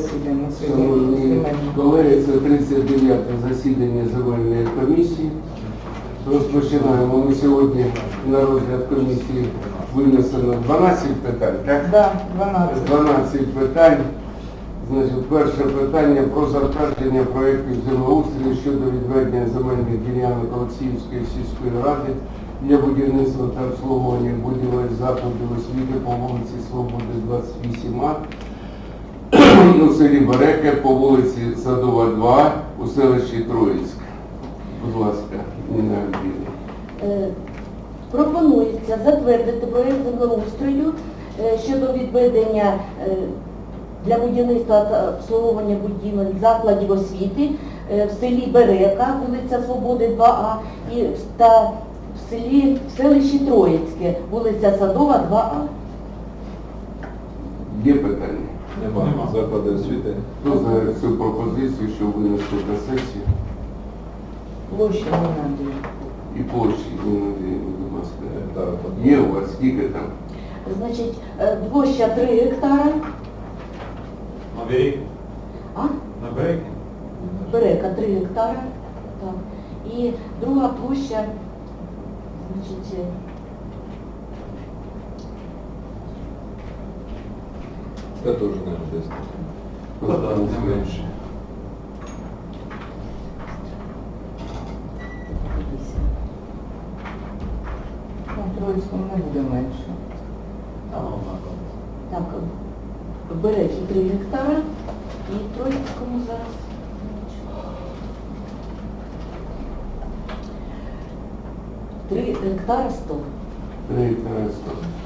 засідання сьогодні. колеги, це 39 засідання земельної комісії. Розпочинаємо. Ми сьогодні на розгляд комісії винесено 12 питань, так? Да, 12. 12 питань. Значить, перше питання про затвердження проєктів землеустрою щодо відведення земельних ділянок Олексіївської сільської ради для будівництва та обслуговування будівель закладів освіти по вулиці Свободи 28А у селі Береке по вулиці Садова 2 у селищі Троїцьк. Будь ласка, Ніна Андріївна. Е, Пропонується затвердити проєкт землеустрою е, щодо відведення е, для будівництва та обслуговування будівель закладів освіти в селі Берека, вулиця Свободи 2А, і та в селі в селищі Троїцьке, вулиця Садова 2А. Є питання? Нема. Заклади освіти. Хто за цю пропозицію, що винести на сесію? Площа не надо. І площі, Ніна Андріївна, будь ласка. Так. Є у вас скільки там? Значить, е, площа 3 гектара, На берег. а? На берег. Берека 3 гектара. Так. І друга площа, значить, е, Це теж не десь. Хто там менше? Ну, Троїцькому не буде менше. Там однаково. Так, в Березі 3 гектара і Троїцькому зараз. Три гектара 100.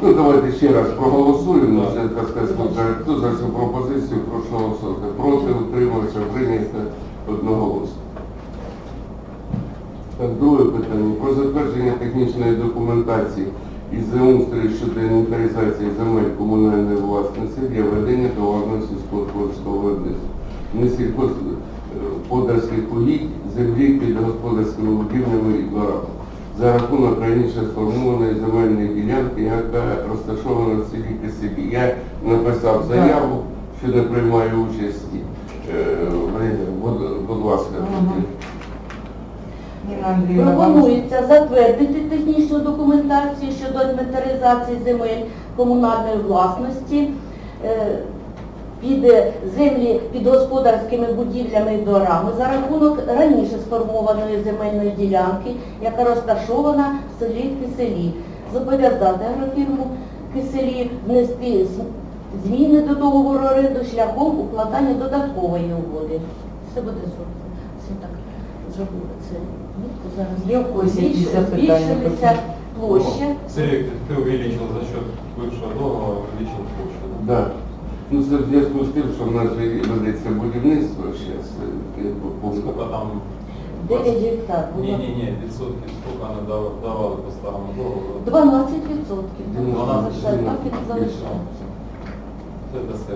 Ну, давайте ще раз проголосуємо. Це, так сказати, хто за- цю пропозицію, прошу голосувати. Проти, утримався, прийнято одноголосно. Друге питання. Про затвердження технічної документації із землеустрою щодо інвентаризації земель комунальної власності для ведення товарного сільськогосподарського виробництва. Не сільськогосподарських угідь, землі під господарськими будівлями і дворами за рахунок раніше сформованої земельної ділянки, яка розташована в селі Кисибі. Я написав заяву, що не приймаю участі. Е, будь, ласка. Пропонується затвердити технічну документацію щодо інвентаризації земель комунальної власності е, під е, землі під господарськими будівлями і дворами за рахунок раніше сформованої земельної ділянки, яка розташована в селі Киселі. Зобов'язати агрофірму Киселі внести зміни до договору оренди шляхом укладання додаткової угоди. Все буде зроблено. Все так зробили це. зараз. Є в когось якісь запитання? Площа. Сергей, ты увеличил за счет бывшего договора, увеличил площадь. да? Ну, це в зв'язку з тим, що в нас же ведеться будівництво зараз. Сколько там? 9 гектар. було. Не-не-не, відсотки, сколько она дав- давала по старому договору. 12 відсотків. Ну, Так і не більше. залишається. Це все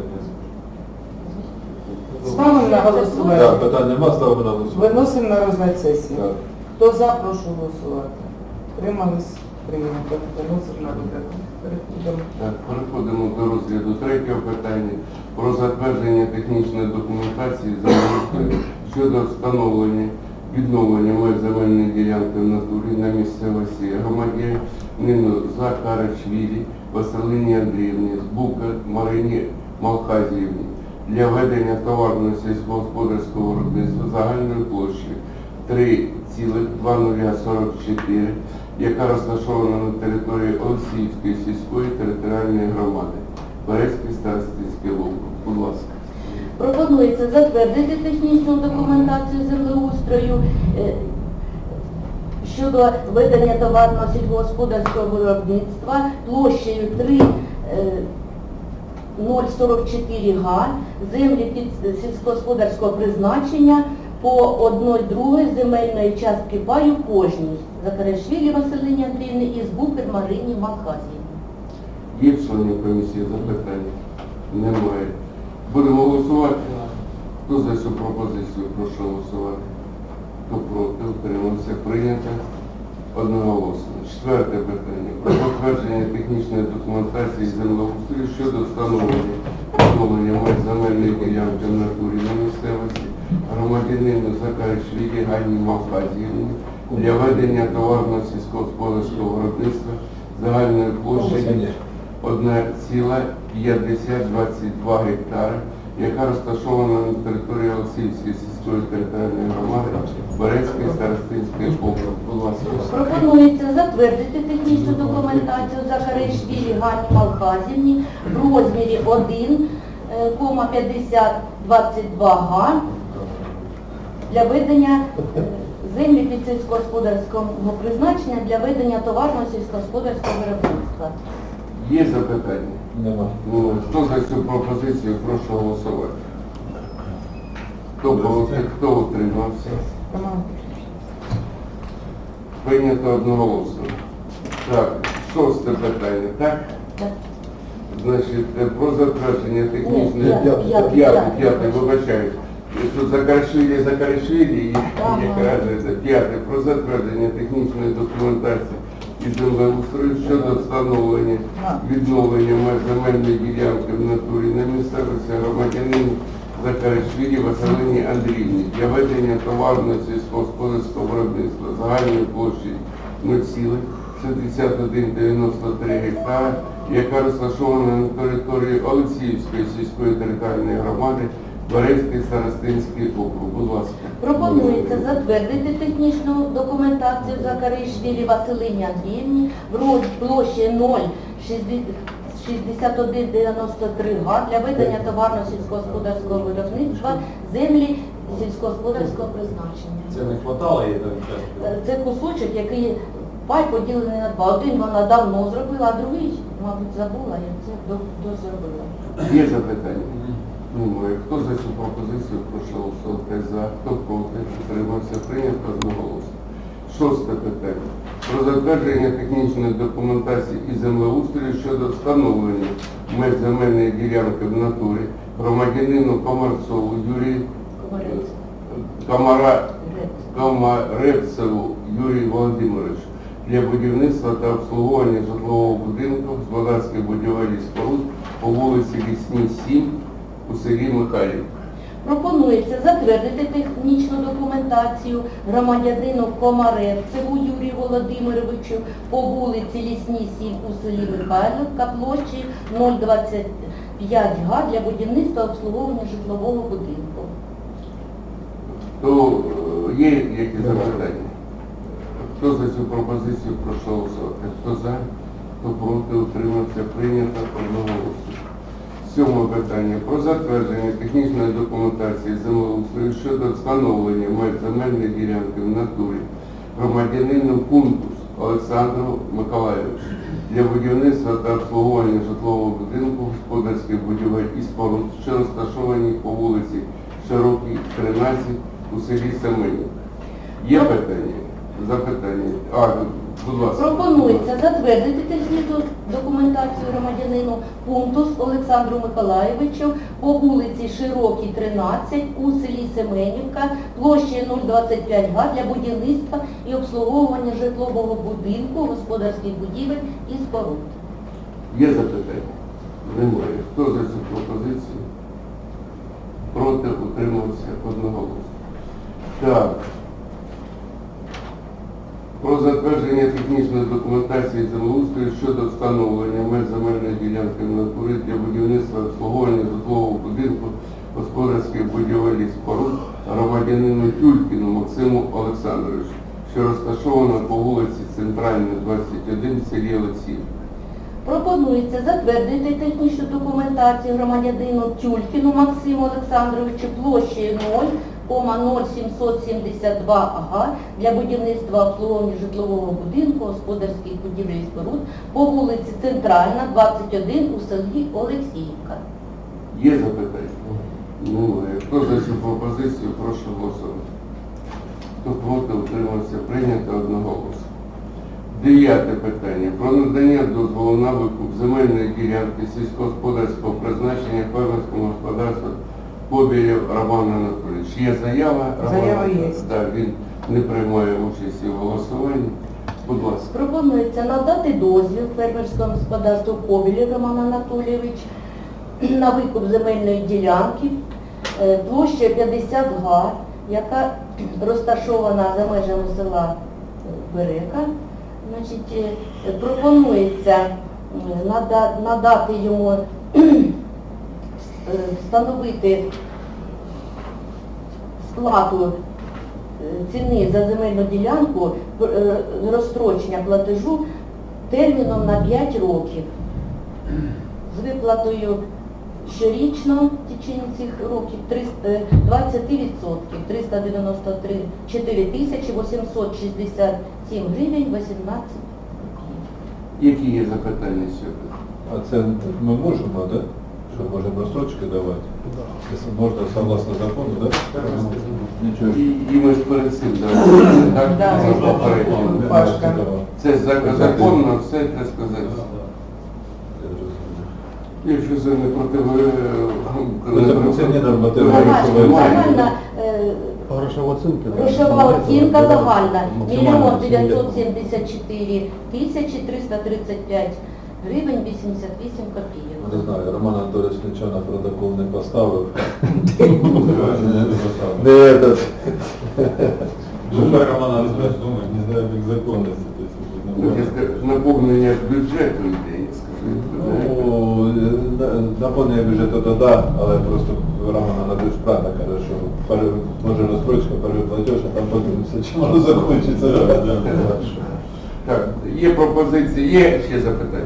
Ставимо на голосування. Питань нема, ставимо на голосування. Виносимо на розгляд сесії. Так. Хто за, прошу голосувати. Тримались, прийнято. Виносимо на розгляд. Переходимо. До розгляду третього питання про затвердження технічної документації землеустрою щодо встановлення відновлення меж земельної ділянки в натурі на місцевості громадянину Закарачвілі Василині Андріївні Збука Марині Малхазіївні для ведення товарного сільськогосподарського виробництва загальною площею 3,2044, яка розташована на території Олексіївської сільської територіальної громади, Березький старостинський округ. Будь ласка. Пропонується затвердити технічну документацію землеустрою е, щодо ведення товарного сільськогосподарського виробництва площею 3 е, 044 га, землі під сільськогосподарського призначення по одної другої земельної частки паю кожній. Закарашвілі Василині Андріївни і Збукер Марині Малхазівні. Є членів комісії запитання? Немає. Будемо голосувати. Хто за цю пропозицію? Прошу голосувати. Хто проти? Утримався. Прийнято. Одноголосно. Четверте питання. Про затвердження технічної документації землеустрою щодо встановлення встановлення меж земельної ділянки в натурі на місцевості громадянину Закаришвілі Ганні Мавказівні для ведення товарного сільськогосподарського виробництва загальною площею 1,5022 гектари, яка розташована на території Олексіївської сільської територіальної громади Березької старостинської ласка. Пропонується затвердити технічну документацію Закаришвілі Ганні Малхазівні в розмірі 1,5022 га для ведення е, землі під сільськогосподарського призначення для ведення товарного сільськогосподарського виробництва. Є запитання? Нема. Ну, Хто за цю пропозицію, прошу голосувати. Хто проти, хто утримався? Прийнято одноголосно. Так, шосте питання, так? Так. Значить, е, про затвердження технічної... П'яте, п'яте, П'яте, вибачаю. Тут Закаршвілі, Закаршвілі і Ага. якраз це п'яте. Про затвердження технічної документації і землеустрою щодо встановлення відновлення меж земельної ділянки в натурі на місцевості громадянину Закаришвілі Василині Андріївні для ведення товарного сільськогосподарського виробництва загальною площею 0,6193 гектара, яка розташована на території Олексіївської сільської територіальної громади Березький Старостинський округ. Будь ласка. Пропонується затвердити технічну документацію Закаришвілі Василині Андріївні в площі 06193 га для ведення товарного сільськогосподарського виробництва землі сільськогосподарського призначення. Це не хватало їй там Е, часу? Це кусочок, який пай поділений на два. Один вона давно зробила, а другий, мабуть, забула, я це до- дозробила. Є запитання? Немає. Хто за цю пропозицію прошу голосувати за, хто проти, утримався, прийнято одноголосно. Шосте питання. Про затвердження технічної документації і землеустрою щодо встановлення меж земельної ділянки в натурі громадянину Комарцову Юрію Комара Грець. Комаревцеву Юрію Володимировичу для будівництва та обслуговування житлового будинку господарських будівель і споруд по вулиці Лісній 7 у селі Михайлівка. Пропонується затвердити технічну документацію громадянину Комаревцеву Юрію Володимировичу по вулиці Лісній 7 у селі Михайлівка площі 025 га для будівництва обслуговування житлового будинку. То е, є які запитання? Хто за цю пропозицію прошу голосувати? Хто за, хто проти, утримався, прийнято одноголосно. Сьоме питання. Про затвердження технічної документації землеустрою щодо встановлення меж земельної ділянки в натурі громадянину Кунтус Олександру Миколаївичу для будівництва та обслуговування житлового будинку господарських будівель і споруд, що розташовані по вулиці Широкій, 13 у селі Семенів. Є питання? Запитання? А, будь ласка. Пропонується затвердити технічну документацію громадянину Пунтус Олександру Миколаєвичу по вулиці Широкій, 13 у селі Семенівка площею 025 га для будівництва і обслуговування житлового будинку, господарських будівель і споруд. Є запитання? Немає. Хто за цю пропозицію? Проти утримався одноголосно. Так про затвердження технічної документації землеустрою щодо встановлення меж земельної ділянки натури для будівництва обслуговування житлового будинку господарських будівельних споруд громадянину Тюлькіну Максиму Олександровичу, що розташована по вулиці Центральної, 21 селі Олексій. Пропонується затвердити технічну документацію громадянину Тюлькіну Максиму Олександровичу площею 0. 0772 АГА для будівництва обслуговування житлового будинку, господарських будівель і споруд по вулиці Центральна, 21 у селі Олексіївка. Є запитання? Ну, Хто за цю пропозицію, прошу голосувати. Хто проти утримався, прийнято одного голосу. Дев'яте питання. Про надання дозволу на викуп земельної ділянки сільськогосподарського призначення фермерському господарства. Побєлєв Роман Анатолійович. Є заява? Заява Анатолійович? є. Так, він не приймає участі в голосуванні. Будь ласка. Пропонується надати дозвіл фермерському господарству Побілів Роман Анатолійович на викуп земельної ділянки е, площею 50 га, яка розташована за межами села е, Берека. Значить, е, пропонується е, нада- надати йому встановити сплату е, ціни за земельну ділянку е, розстрочення платежу терміном на 5 років з виплатою щорічно в течение цих років 300, е, 20%, 393 4 тисячі 867 гривень 18 копійок. Які є запитання сьогодні? А це ми можемо, да? Що можемо розстрочки давати? Якщо можна согласно закону, да? Нічого. І, і ми ж перед цим давали, так? Да. Це попередньо. Пашка. Це зак- законно, все так сказати. Якщо це не проти Ну, це це не нормативна Загальна, грошова оцінка. загальна, е, Грошова оцінка. Грошова оцінка загальна мільйон 974 тисячі 335 гривень 88 Не копійок. знаю, Роман Анатолійович нічого на протокол не поставив. Не Не этот. Думаю, Роман Анатольевич думает, не знаю, как законности. То есть, Ну, это я скажу, наповнення бюджету йде, я скажу. Ну, наповнення бюджету то да, але просто Роман Анатолійович правильно каже, що може розстрочка, переплатеж, а там подивимося, чим воно закінчиться. Так, є пропозиція, є ще запитання?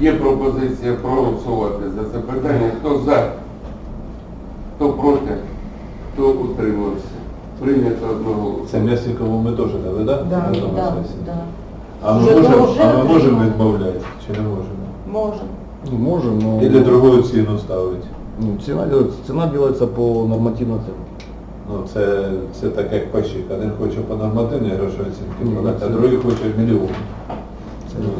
Є пропозиція проголосувати за це питання. Хто за, хто проти, хто утримався. Прийнято одного Це М'ясникову ми теж дали, да? Да, да, да. А ми Вже можемо, а ми можемо отримали. відмовляти чи не можемо? Може. Ну, можем, но... Или другую ціну ставити? Ну, цена, делается, цена делается по нормативной цене. Ну, це, це так як пащик. Один хоче по нормативній грошовій оцінці продати, а це- другий хоче мільйон.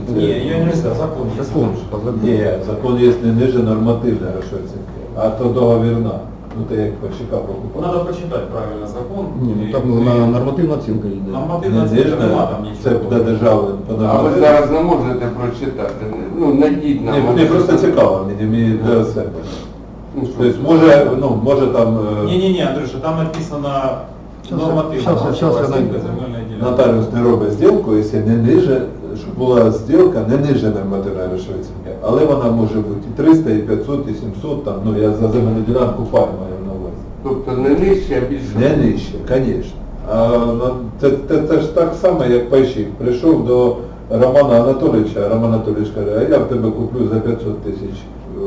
Це- Не, ее нельзя, закон есть. Закон, по закону. Ні, закон є не ниже нормативної грошової оцінки, а то договірна. Ну, ти як пащика покупав. Надо почитать правильно закон. Не, ну там и- на нормативная оценка идет. Нормативная Не оценка, нема там це для держави по А ви зараз не можете прочитати. Ну, найдіть нам. Ні, мені просто цікаво, мені, мені для себе. Ну, що? Тобто може, ну, може там е, Не-не-не, Андрюша, там написано Щас, нормативная щас, щас я оценка найду. земельной делянки. нотаріус не робить зділку, якщо не ниже, була зділка не ниже нормативної грошової оцінки. Але вона може бути і 300, і 500, і 700, там, ну я за земельну ділянку пай маю на увазі. Тобто не нижче, а більше. Не нижче, звісно. А ну, це, це, це ж так само, як пайщик. Прийшов до Романа Анатолійовича, Роман Анатолійович каже, а я в тебе куплю за 500 тисяч е,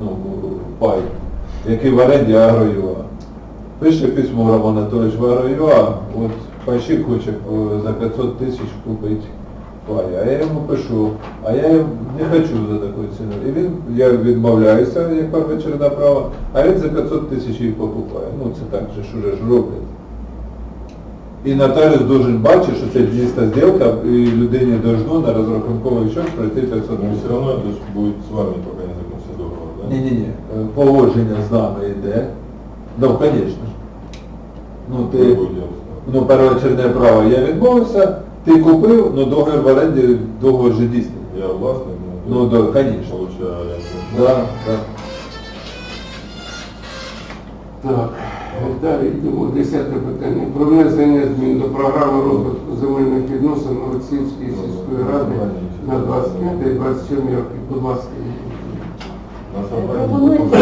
ну, пай, який в оренді Агро.ЮА. Пише письмо Роман Анатолійович в Агро.ЮА, от пайщик хоче е, за 500 тисяч купити пай. А я йому пишу, а я йому не хочу за таку ціну. І він, я відмовляюся, як перша череда права, а він за 500 тисяч її покупає. Ну це так же, що ж роблять. І нотаріус должен бачити, що це дійсна зділка, і людині должно на розрахунковий счет пройти 500 Но тисяч. все равно это ж будет с вами, пока не закончится договор, да? Ні-ні-ні, е, погодження з нами йде. Ну, звісно. Ну, ти, ну, первоочерне право я відмовився, ти купив, ну договір в оренді, договір же дійсний. Я властный, Ну, да, конечно. Получаю. Да, да. Так, далі йдемо. Десяте питання. Про внесення змін до програми розвитку земельних відносин Олексіївської сільської ради на 25-27 роки. Будь ласка. Пропонується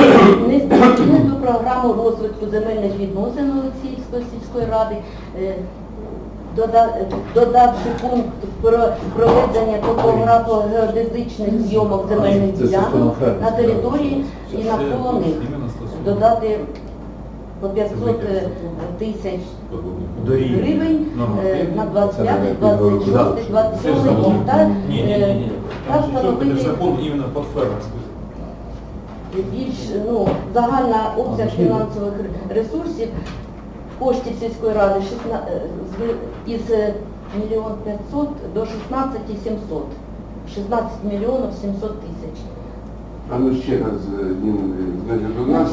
внести зміни до програми розвитку земельних відносин Олексіївської сільської ради, е, додавши пункт про проведення топографо-геодезичних зйомок земельних ділянок на території і навколо них. Додати по 500 тисяч гривень е, на 25, 26, 27 рік. Та, е, встановити більш ну, загальна обсяг фінансових ресурсів коштів сільської ради 16, е, із е, мільйон 500 до 16 700. 16 мільйонів 700 тисяч. А ну ще раз, е, Ніна, значить, у нас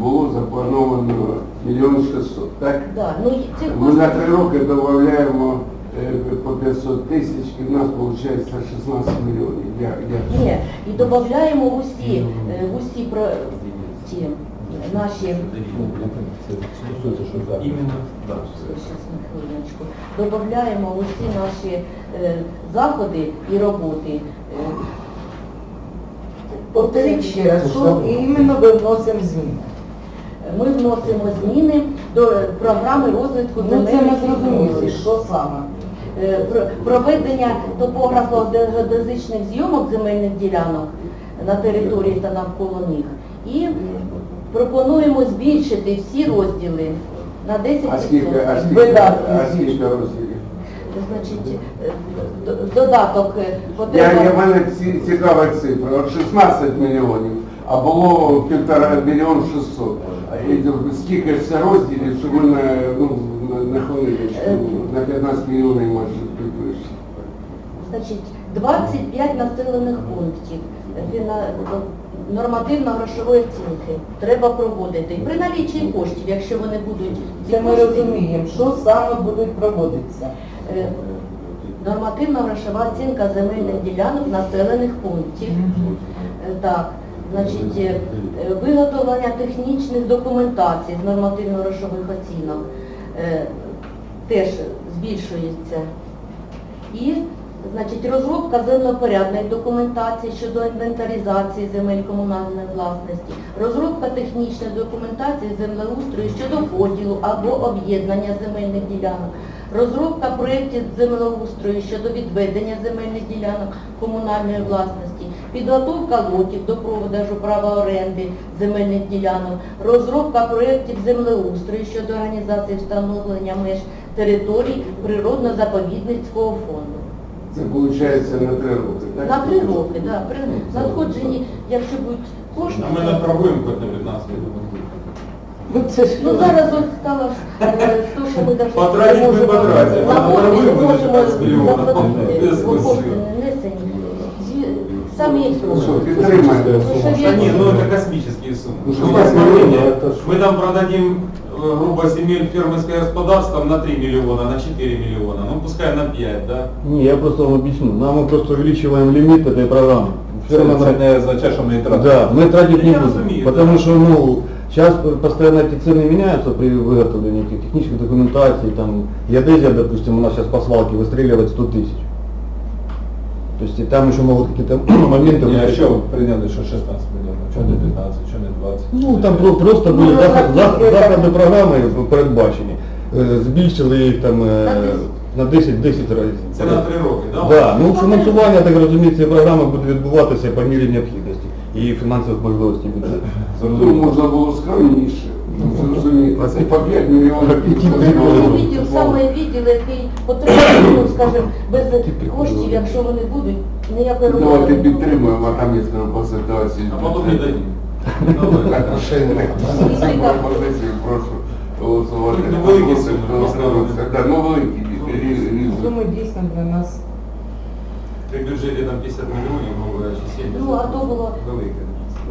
було заплановано мільйон 600, так? Да, ну, ці Ми на три роки додаємо е, по 500 тисяч, і в нас виходить 16 мільйонів. Я, я... Ні, і додаємо в усі, е, в усі про ті наші Іменно, да. Щас, на хвилиночку. Додаємо усі наші е, заходи і роботи. Е, Повторіть ще раз, що іменно ви вносимо зміни. Ми вносимо зміни до програми розвитку Ну це ми земельних зрозуміли, відносин. що саме. Е, про- проведення топографо-геодезичних зйомок земельних ділянок на території та навколо них. І пропонуємо збільшити всі розділи на 10%. А скільки, а скільки, Видатки а скільки розділів? Значить, е, д- додаток е, Я, потреба. я мене ці, цікава цифра. От 16 мільйонів, а було півтора мільйон 600. А і скільки ж це розділів, що ми на, ну, на, на хвилиночку, на 15 мільйонів майже підвищили. Значить, 25 населених пунктів фіна- нормативно-грошової оцінки треба проводити. При налічі коштів, якщо вони будуть ці Це ми кошти, розуміємо, що саме будуть проводитися. е, Нормативно-грошова оцінка земельних ділянок населених пунктів. Е, Так, значить, е, е, виготовлення технічних документацій з нормативно-грошових оцінок е, теж збільшується. І, значить, розробка землепорядної документації щодо інвентаризації земель комунальної власності, розробка технічної документації землеустрою щодо поділу або об'єднання земельних ділянок, розробка проєктів землеустрою щодо відведення земельних ділянок комунальної власності, підготовка лотів до продажу права оренди земельних ділянок, розробка проєктів землеустрою щодо організації встановлення меж територій природно-заповідницького фонду. Це виходить на три роки, так? На три роки, да, при надходженні, якщо будуть кошти. А мы наторгуем хоть на 15 минут. Ну це ж Ну зараз ось стало ж, е, то, що ми навіть Потратить ми потратимо, а на кошти наторгуємо не ми можемо 15 мільйонів. заплатити, Без бо кошти висилу. не внесені. Зі- Самі Ну що, підтримаємо. Да не, ну это космические суммы. Ну, что Ну, такое? смотрите, Это ж- Мы там продадим, э, грубо, земель фермерское господарство на 3 миллиона, на 4 миллиона, ну пускай на 5, да? Не, я просто вам объясню. Нам мы просто увеличиваем лимит этой программы. Це, Ферма це не означає, що ми її тратимо. Да, мы тратить не Я будем. разумею, Потому да. что, ну, сейчас постоянно эти цены меняются при выготовлении этих технических документаций. Там, геодезия, допустим, у нас сейчас по свалке выстреливает 100 тысяч. То есть и там еще могут какие-то моменты... Ні, а быть. що ви прийняли, що 16 мільйонів? Чого не 15, чого не 20? Ну, там про- просто Ну, були ну, заход- так, зах- є заходи там- програми передбачені. Е, Збільшили їх там е, На 10. на 10, 10 разів. Це на 3 роки, да? Да, ну фінансування, так розумієте, цієї програми буде відбуватися по мірі необхідності і фінансових можливостей бюджету. Ну, можна було скромніше. Ну, це по 5 мільйонів. Ну, відділ, саме відділ, який потрібен, ну, скажімо, без коштів, якщо вони будуть, ніякої роботи. Давайте не буде. підтримуємо, а там я скажу по ситуації. А потом не дадим. Давай. Пропозицію прошу голосувати. Ну, великі суми, поставили. Так, ну великі, різ- різні. суми дійсно для нас. При бюджеті там 50 мільйонів, грубо говоря, чи 70. Ну, а то було- Велике.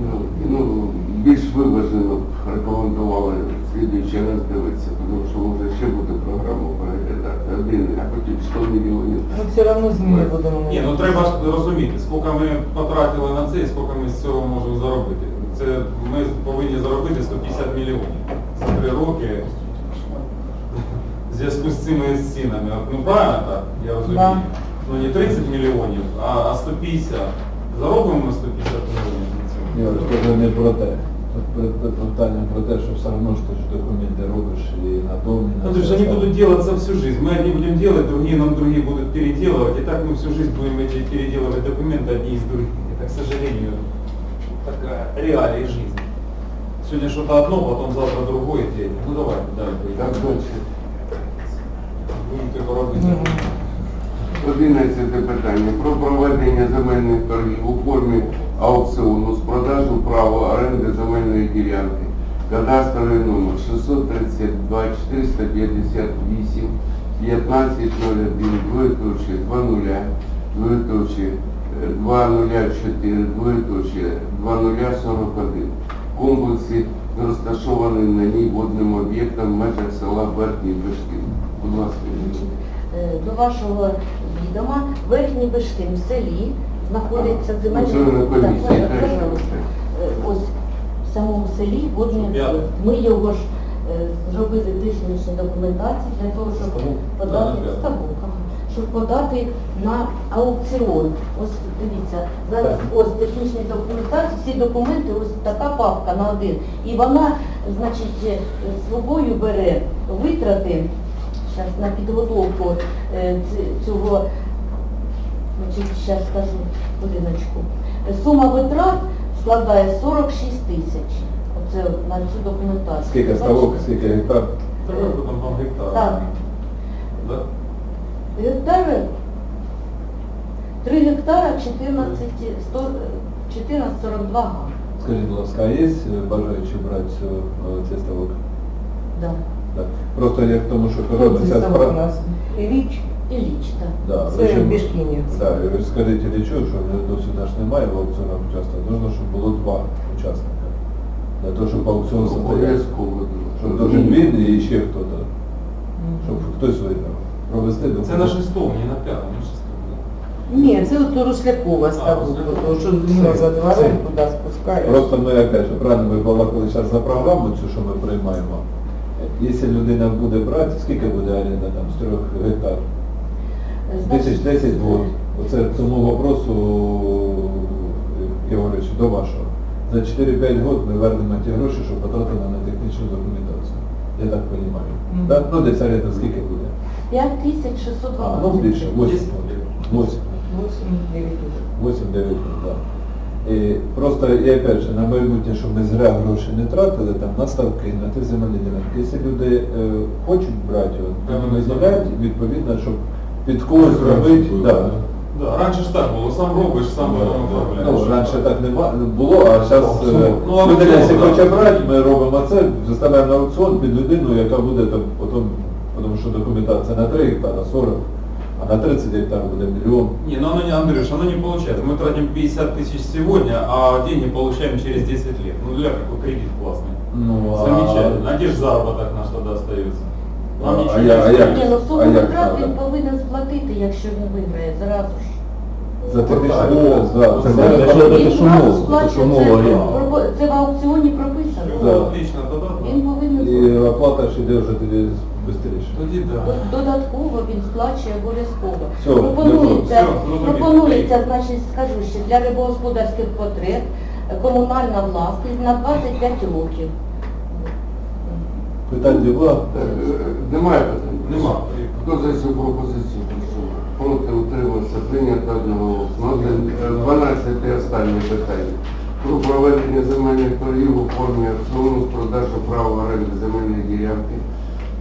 Ну, Ну, більш виважено б рекомендували слідуючий раз дивитися, тому що може ще буде програму переглядати. Один, а потім 100 мільйонів. Ми все одно зміни будемо. Ні, ну треба ж розуміти, скільки ми потратили на це і скільки ми з цього можемо заробити. Це ми повинні заробити 150 мільйонів за три роки в зв'язку з цими цінами. От, Ну правильно так, я розумію. Да. Ну не 30 мільйонів, а, а 150. Заробимо ми 150 мільйонів на Ні, цьому. це не про те. Тут пи- пи- питання про те, що все одно ж ти ж документи робиш і на дом, і на Ну, то все есть они остальне. будут делаться всю жизнь. Мы одни будем делать, другие нам другие будут переделывать. И так мы всю жизнь будем эти переделывать документы одни из других. Это, к сожалению, такая реалия жизни. Сегодня что-то одно, потом завтра другое день. Ну давай, давай, Так поедем. точно. Будем. Одинадцяте питання про проведення земельних торгів у формі аукціону з продажу права оренди земельної ділянки. Кадастровий номер 632 458 15 01 2 2 0 2042 2041. Комплексі розташовані на ній водним об'єктом в межах села Верхній Бештин. Будь ласка. Е, до вашого відома Верхній Бештин в селі знаходиться земельний комісії. Е, ось в самому селі водний об'єкт. Ми його ж е, зробили технічні документацію для того, щоб подати ставок подати на аукціон. Ось дивіться, зараз ось технічні документації, всі документи, ось така папка на один. І вона, значить, е, з собою бере витрати зараз на підготовку е, цього, значить, зараз скажу хвилиночку. Сума витрат складає 46 тисяч. Оце на цю документацію. Скільки ставок, скільки гектар? Там гектар. Так. Да? Гектари 3 гектара 14, 100, 14,42 га. Скажіть, будь ласка, а є е, бажаючі брати е, цей ставок? Да. Так. Просто як в тому, що це ця саме у справа. нас? Ілліч? І ліч, так. Да, Це режим- Бішкінів. Да, і ви скажіть Іллічу, що до сюди ж немає в аукціонах учасника, нужно, щоб було два учасника. Для того, щоб аукціон состояв. Обов'язково. Щоб должен він і ще хто-то. Щоб хтось виграв. Провести до Це на шестому, не на п'ятому, на шестому. Ні, це от у Руслякова Руслякова. тому що він за двором туди спускаєш. Просто ми опять же, правильно ми балакали зараз за програму, цю, що ми приймаємо. Якщо людина буде брати, скільки буде оренда там з трьох гектар? Тисяч десять год. Оце тому вопросу, Ігорович, до вашого. За 4-5 років ми вернемо ті гроші, що потратили на технічну документацію. Я так розумію. Мгм. Да? Ну, десь оренда скільки буде? 5612. А, ну більше, 8. 8. 8-9 8-9 да. І просто, і опять же, на майбутнє, щоб ми зря гроші не тратили там на ставки, на ті земельні ділянки. Якщо люди е, хочуть брати, то вони на відповідно, щоб під когось зробити. Да. Да, раніше ж так було, сам робиш, сам Ну, потім оформляєш. Ну, раніше так не ба- було, а зараз Ну, аукціон, людина, якщо да. хоче брати, ми робимо це, заставляємо на аукціон під людину, яка буде там потім, що документація на 3 гектара 40, а на 30 гектар буде мільйон. Не, ну оно не, Андрюш, оно не получается. Мы тратим 50 тысяч сегодня, а деньги получаем через 10 лет. Ну, для какой кредит классный. Ну, а- Замечательно. А где же заработок наш тогда остается? Нам А ничего я- не а я- остается. Ні, ну А суму як витрат він надо? повинен сплатити, якщо він виграє, зразу ж. За технічну Так. документацію, Це да. не- Це- це- Він це зразу умова, це сплачує, ж умова це, оренди. пропо- це в аукціоні прописано. Ну, Да. отлично, тогда да. Він повинен І оплата ж іде вже тоді швидше. Тоді. Д- Додатково він сплачує обов'язково. Все, пропонується, все, зрозуміло. пропонується, значить, скажу ще, для рибогосподарських потреб е, комунальна власність на 25 років. Питань діла. Е, Немає питань? Нема. Хто за цю пропозицію прошу? Проти утримався прийнято одноголосно. Один, е, 12 і останнє питання. Про проведення земельних торгів у формі аукціону з продажу права оренди земельної ділянки.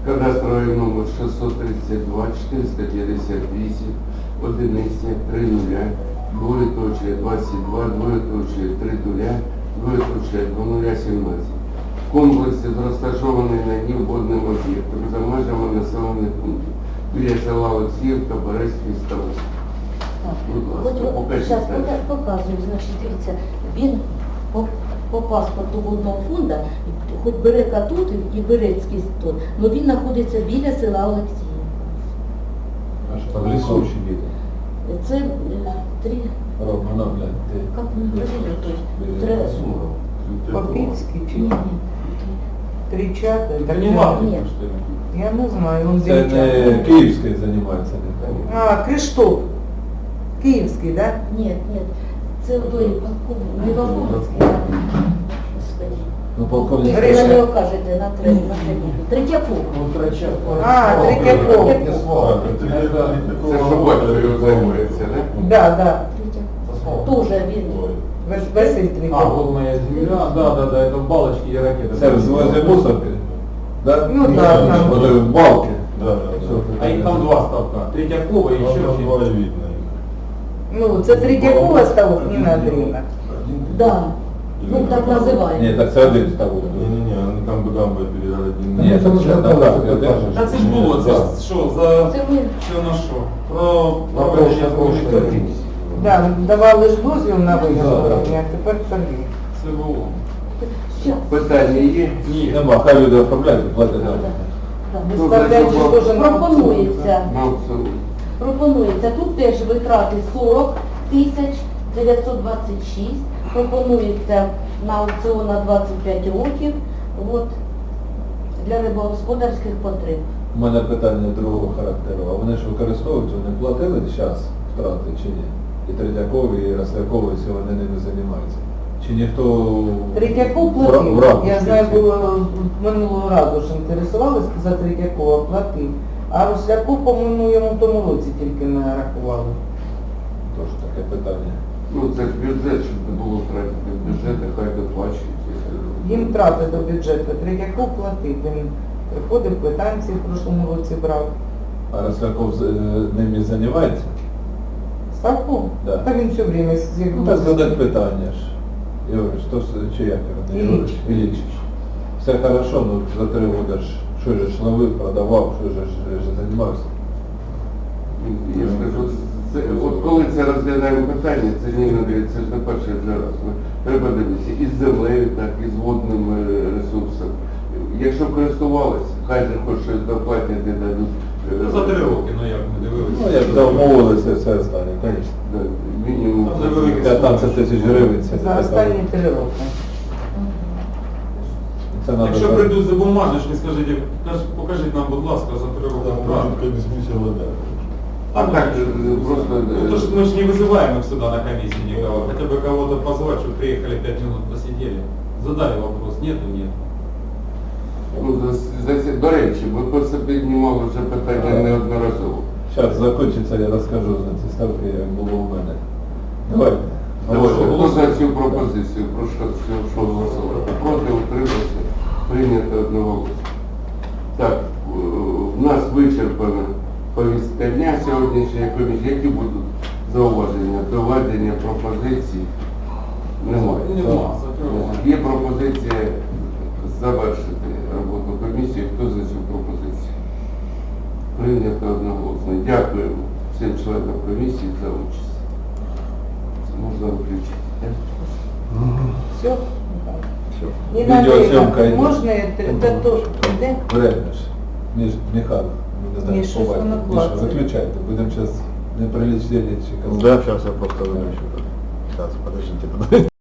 Кадастровий номер 632 458 одиниці 3 нуля, двоєточие 22, двоєточие 3 нуля, двоєточие 2017. В комплексі розташований на ній водним об'єктом за межами населених пунктів біля села Олексіївка, Березький ставок. Будь ласка, покажіть зараз показую, значить, дивіться, він по, по паспорту водного фонду, хоч Берека тут і Берецький тут, але він знаходиться біля села Олексіївка. Аж по лісу ще біде. Це е, три, Рома, на, блядь, ти. як ми говорили, то есть, три, Попільський чи ні, ні, три чати? Это Так не я- не знаю, він Це не. Київський займається, не Київ. А, Криштоп. Київський, да? ні, ні, це той полковник, не Волковицький, а, господи. Ну, полковник. Ви на нього кажете на. Третьяков. А, Третьяков. Це собакою займається? Да, да. Третьяков. Тоже він. Василь А, Третьяков. вот моя земля, да, да, да, это в балочке и ракеты. Це возле мусорки? Да? Ну, да. Вот в балке. Да, А их там два ставка. Третьякова и еще Два видно. Ну, це Третьякова ставок, Ніна Андріївна. Да. Ну так Ні, називають. так це один ставок. Не-не-не, они там бы дамбы передали. Ні, це вже так, так, я держу. Та це ж було, це ж що, за... Це ми. Що на що? Про проведення земельних торгів. Да, давали ж дозвіл на Да. виготовлення, а тепер торги. Це було. Щас. Питання є? Ні. Нема, хай люди оформляють і платять. Да. да. Виставляючи теж на Пропонується. На аукціон. Пропонується тут теж витрати 40 тисяч 926. Пропонується на аукціон на 25 років. От, для рибогосподарських потреб. У мене питання другого характеру. А вони ж використовують, вони платили час втрати чи ні? І Третьякові, і Рослякові, якщо вони ними займаються. Чи ніхто Третьяков в ра- в платив. Я знаю, було минулого разу ж інтересувалися за Третьякова, платив. А Росляков, по-моєму, йому в тому році тільки не рахували. Тож таке питання. Ну це ж бюджет, щоб не було втратити бюджет, хай доплачують. Їм трати до бюджету. Третьяков платив. Він приходив, квитанції в прошлому році брав. А Росляков з- е, ними займається? Ставку? Да. Та він все время Ну з'явився. так задать питання ж. Ігор, що ж- чи як його? Ілліч. Ілліч. Все хорошо, ну за три ж що ж ловив, продавав, що ж ж займався. Я ж кажу, це, от коли це розглядаємо питання, це не це ж не перший вже раз. Ми- Треба дивитися і з землею, так, і з водним е, ресурсом. Якщо користувалися, хай же хоч щось доплатять і дадуть. е, За три роки, ну як ми дивилися. Ну як замовилися все останнє, звісно. Да, мінімум. Там же великі 15 тисяч гривень За останні три роки. Це надо Якщо за- прийдуть за бумажнички, скажіть, каж- покажіть нам, будь ласка, за три роки Там втрат. жуткая дискуссия вода. А так е, просто... Ну, то ж мы же не вызываем их сюда на комиссии никого. Хотя бы кого-то позвать, чтобы приехали пять минут посидели. Задали вопрос, нету, нет. Ну, за- за- до речі, ми по собі піднімали вже питання неодноразово. Зараз закінчиться, я розкажу за ці ставки, як було у мене. Давайте. Давайте, Голосуємо. хто за цю пропозицію? Прошу що голосувати. Проти утримався. Прийнято одноголосно. Так, в нас вичерпана повістка дня сьогоднішньої комісії. Які будуть зауваження, доведення пропозицій? Немає. Нема. Є пропозиція завершити роботу комісії. Хто за цю пропозицію? Прийнято одноголосно. Дякуємо всім членам комісії за участь. Це можна виключити. так? Все? Все. Ніна Відеосйомка Андріївна, йде. можна я те- та то йде? Время ж. Між Михайло. Не знаю, щось воно Міша, клацає. Виключайте, будемо зараз неприличні речі казати. Да, сейчас я просто выключу. Сейчас, подождите.